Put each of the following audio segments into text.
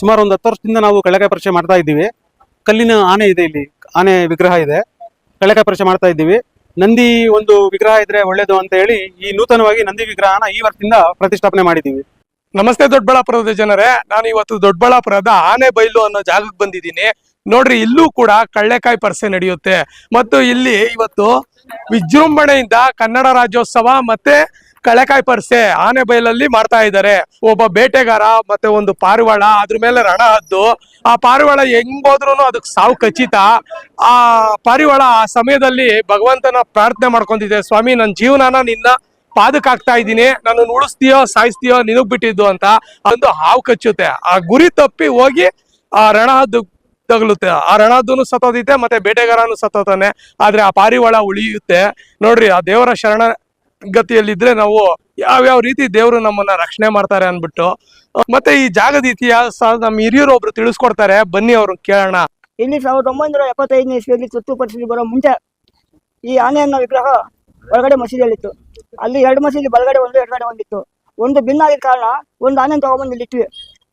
ಸುಮಾರು ಒಂದು ಹತ್ತು ವರ್ಷದಿಂದ ನಾವು ಕಳೆಕ ಪರಿಚಯ ಮಾಡ್ತಾ ಇದ್ದೀವಿ. ಕಲ್ಲಿನ ಆನೆ ಇದೆ ಇಲ್ಲಿ. ಆನೆ ವಿಗ್ರಹ ಇದೆ. ಕಳೆಕ ಪರಿಚಯ ಮಾಡ್ತಾ ಇದ್ದೀವಿ. ನಂದಿ ಒಂದು ವಿಗ್ರಹ ಇದ್ರೆ ಒಳ್ಳೇದು ಅಂತ ಹೇಳಿ ಈ ನೂತನವಾಗಿ ನಂದಿ ವಿಗ್ರಹನ ಈ ವರ್ಷದಿಂದ ಪ್ರತಿಷ್ಠಾಪನೆ ಮಾಡಿದ್ದೀವಿ. ನಮಸ್ತೆ ದೊಡ್ಡಬಳ್ಳಾಪುರದ ಜನರೇ. ನಾನು ಇವತ್ತು ದೊಡ್ಡಬಳ್ಳಾಪುರದ ಆನೆ ಬೈಲು ಅನ್ನೋ ಜಾಗಕ್ಕೆ ಬಂದಿದ್ದೀನಿ. ನೋಡ್ರಿ, ಇಲ್ಲೂ ಕೂಡ ಕಳ್ಳೆಕಾಯಿ ಪರ್ಸೆ ನಡೆಯುತ್ತೆ. ಮತ್ತು ಇಲ್ಲಿ ಇವತ್ತು ವಿಜೃಂಭಣೆಯಿಂದ ಕನ್ನಡ ರಾಜ್ಯೋತ್ಸವ ಮತ್ತೆ ಕಳ್ಳೆಕಾಯಿ ಪರ್ಸೆ ಆನೆ ಬೈಲಲ್ಲಿ ಮಾಡ್ತಾ ಇದ್ದಾರೆ. ಒಬ್ಬ ಬೇಟೆಗಾರ ಮತ್ತೆ ಒಂದು ಪಾರಿವಾಳ ಅದ್ರ ಮೇಲೆ ರಣ ಹದ್ದು. ಆ ಪಾರಿವಾಳ ಹೆಂಗೋದ್ರು ಅದಕ್ಕೆ ಸಾವು ಖಚಿತ. ಆ ಪಾರಿವಾಳ ಆ ಸಮಯದಲ್ಲಿ ಭಗವಂತನ ಪ್ರಾರ್ಥನೆ ಮಾಡ್ಕೊಂತಿದೆ ಸ್ವಾಮಿ ನನ್ನ ಜೀವನನ ನಿನ್ನ ಪಾದಕ್ ಹಾಕ್ತಾ ಇದ್ದೀನಿ. ನಾನು ಉಳಿಸ್ತೀಯೋ, ಸಾಯಿಸ್ತೀಯೋ ನಿನಗ್ ಬಿಟ್ಟಿದ್ದು ಅಂತ ಒಂದು ಹಾವು ಕಚ್ಚುತ್ತೆ. ಆ ಗುರಿ ತಪ್ಪಿ ಹೋಗಿ ಆ ರಣಹದ್ದು ತಗಲುತ್ತೆ. ಆ ರಣದ್ದು ಸತ್ತೋದಿತ್ತೆ ಮತ್ತೆ ಬೇಟೆಗಾರನು ಸತ್ತೋತಾನೆ. ಆದ್ರೆ ಆ ಪಾರಿವಾಳ ಉಳಿಯುತ್ತೆ. ನೋಡ್ರಿ, ಆ ದೇವರ ಶರಣ ಗತಿಯಲ್ಲಿದ್ರೆ ನಾವು ಯಾವ್ಯಾವ ರೀತಿ ದೇವರು ನಮ್ಮನ್ನ ರಕ್ಷಣೆ ಮಾಡ್ತಾರೆ ಅನ್ಬಿಟ್ಟು ಮತ್ತೆ ಈ ಜಾಗದ ಇತಿಹಾಸ ನಮ್ಮ ಹಿರಿಯರು ಒಬ್ರು ತಿಳಿಸ್ಕೊಡ್ತಾರೆ. ಬನ್ನಿ ಅವ್ರು ಕೇಳೋಣ. ಇಲ್ಲಿ ಸಾವಿರದ ಒಂಬೈನೂರ ಎಪ್ಪತ್ತೈದನೇ ಇಸ್ವಿಯಲ್ಲಿ ತುತ್ತು ಪರಿಸ್ಥಿತಿ ಬರೋ ಮುಂಚೆ ಈ ಆನೆಯನ್ನ ವಿಗ್ರಹ ಒಳಗಡೆ ಮಸೀದಿಯಲ್ಲಿತ್ತು. ಅಲ್ಲಿ ಎರಡು ಮಸೀದಿ ಬಲಗಡೆ ಒಂದು ಎಡಗಡೆ ಒಂದಿತ್ತು ಒಂದು ಭಿನ್ನ ಆಗಿದ ಕಾರಣ ಒಂದು ಆನೆ ತಗೊಂಡ್ಬಂದು ಇಲ್ಲಿ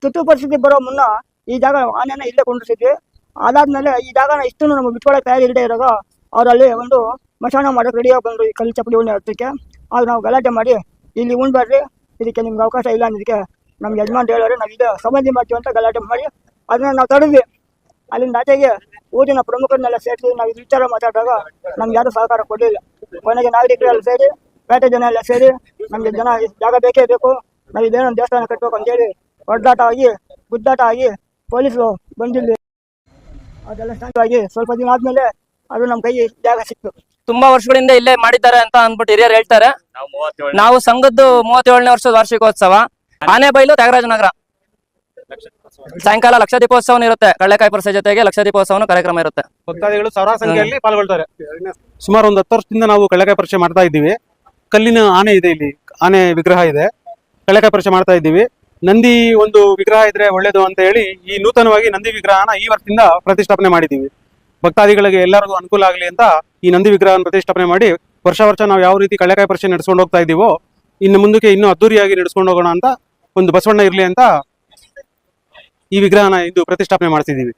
ತುತ್ತು ಪರಿಸ್ಥಿತಿ ಬರೋ ಮುನ್ನ ಈ ಜಾಗ ಆನೆನ ಇಲ್ಲೇ ಕೊಂಡಿಸಿದ್ವಿ. ಅದಾದ್ಮೇಲೆ ಈ ಜಾಗನ ಇಷ್ಟು ನಮ್ಗೆ ಬಿಟ್ಕೊಳಕ್ ತಯಾರಿ ಇಲ್ಲದೆ ಇರುವಾಗ ಅವರಲ್ಲಿ ಒಂದು ಮಶಾನ ಮಾಡೋಕೆ ರೆಡಿಯಾಗಿ ಬಂದ್ರು ಈ ಕಲ್ಲು ಚಪ್ಪಲಿ ಹತ್ತಕ್ಕೆ ಆಗ ನಾವು ಗಲಾಟೆ ಮಾಡಿ ಇಲ್ಲಿ ಉಣ್ಬಾರ್ರಿ ಇದಕ್ಕೆ ನಿಮ್ಗೆ ಅವಕಾಶ ಇಲ್ಲ ಅನ್ನೋದಕ್ಕೆ ನಮ್ಮ ಯಜಮಾನ್ರು ಹೇಳೋರು, ನಾವು ಇದು ಸಂಬಂಧಿ ಮಾಡ್ತೀವಿ ಅಂತ ಗಲಾಟೆ ಮಾಡಿ ಅದನ್ನ ನಾವು ತಡೆದ್ವಿ. ಅಲ್ಲಿಂದ ಆಚೆಗೆ ಊರಿನ ಪ್ರಮುಖರನ್ನೆಲ್ಲ ಸೇರಿಸಿ ನಾವು ಇದು ವಿಚಾರ ಮಾತಾಡಿದಾಗ ನಮ್ಗೆ ಯಾರು ಸಹಕಾರ ಕೊಡಲಿಲ್ಲ. ಕೊನೆಗೆ ನಾಗರಿಕರೆಲ್ಲ ಸೇರಿ ಪೇಟೆ ಜನ ಎಲ್ಲ ಸೇರಿ ನಮ್ಗೆ ಜನ ಜಾಗ ಬೇಕೇ ಬೇಕು. ನಾವು ಇದೇನೋ ದೇವಸ್ಥಾನ ಕಟ್ಟಬೇಕು ಅಂತೇಳಿ ಹೊಡೆದಾಟ ಆಗಿ, ಗುದ್ದಾಟ ಆಗಿ ಪೊಲೀಸರು ಬಂದಿಲ್ಲ ಅದೆಲ್ಲ ಆಗಿ ಸ್ವಲ್ಪ ದಿನ ಆದ್ಮೇಲೆ ಅದು ನಮ್ಮ ಕೈ ಜಾಗ ಸಿಕ್ತು. ತುಂಬಾ ವರ್ಷಗಳಿಂದ ಇಲ್ಲೇ ಮಾಡಿದ್ದಾರೆ ಅಂತ ಅಂದ್ಬಿಟ್ಟು ಹಿರಿಯರು ಹೇಳ್ತಾರೆ. ನಾವು ಸಂಘದ್ದು ಮೂವತ್ತೇಳನೇ ವರ್ಷದ ವಾರ್ಷಿಕೋತ್ಸವ. ಆನೆಬೈಲು ತ್ಯಾಗರಾಜನಗರ ಸಾಯಂಕಾಲ ಲಕ್ಷ ದೀಪೋತ್ಸವ ಇರುತ್ತೆ. ಕಳ್ಳೆಕಾಯಿ ಪರಿಸೆ ಜೊತೆಗೆ ಲಕ್ಷ ದೀಪೋತ್ಸವ ಕಾರ್ಯಕ್ರಮ ಇರುತ್ತೆ. ಭಕ್ತಾದಿಗಳು ಸಾವಿರಾರು ಸಂಖ್ಯೆಯಲ್ಲಿ ಪಾಲ್ಗೊಳ್ತಾರೆ. ಸುಮಾರು ಒಂದು ಹತ್ತು ವರ್ಷದಿಂದ ನಾವು ಕಳ್ಳೆಕಾಯಿ ಪರಿಚಯ ಮಾಡ್ತಾ ಇದ್ದೀವಿ. ಕಲ್ಲಿನ ಆನೆ ಇದೆ ಇಲ್ಲಿ. ಆನೆ ವಿಗ್ರಹ ಇದೆ. ಕಳ್ಳೆಕಾಯಿ ಪರಿಚಯ ಮಾಡ್ತಾ ಇದ್ದೀವಿ. ನಂದಿ ಒಂದು ವಿಗ್ರಹ ಇದ್ರೆ ಒಳ್ಳೇದು ಅಂತ ಹೇಳಿ ಈ ನೂತನವಾಗಿ ನಂದಿ ವಿಗ್ರಹನ ಈ ವರ್ಷದಿಂದ ಪ್ರತಿಷ್ಠಾಪನೆ ಮಾಡಿದ್ದೀವಿ. ಭಕ್ತಾದಿಗಳಿಗೆ ಎಲ್ಲರಿಗೂ ಅನುಕೂಲ ಆಗಲಿ ಅಂತ ಈ ನಂದಿ ವಿಗ್ರಹವನ್ನು ಪ್ರತಿಷ್ಠಾಪನೆ ಮಾಡಿ ವರ್ಷ ವರ್ಷ ನಾವು ಯಾವ ರೀತಿ ಕಳ್ಳೆಕಾಯಿ ಪರಿಷೆ ನಡೆಸ್ಕೊಂಡು ಹೋಗ್ತಾ ಇದ್ದೀವೋ, ಇನ್ನು ಮುಂದಕ್ಕೆ ಇನ್ನೂ ಅದ್ದೂರಿಯಾಗಿ ನಡೆಸ್ಕೊಂಡು ಹೋಗೋಣ ಅಂತ ಒಂದು ಬಸವಣ್ಣ ಇರಲಿ ಅಂತ ಈ ವಿಗ್ರಹನ ಇದು ಪ್ರತಿಷ್ಠಾಪನೆ ಮಾಡ್ತಿದ್ದೀವಿ.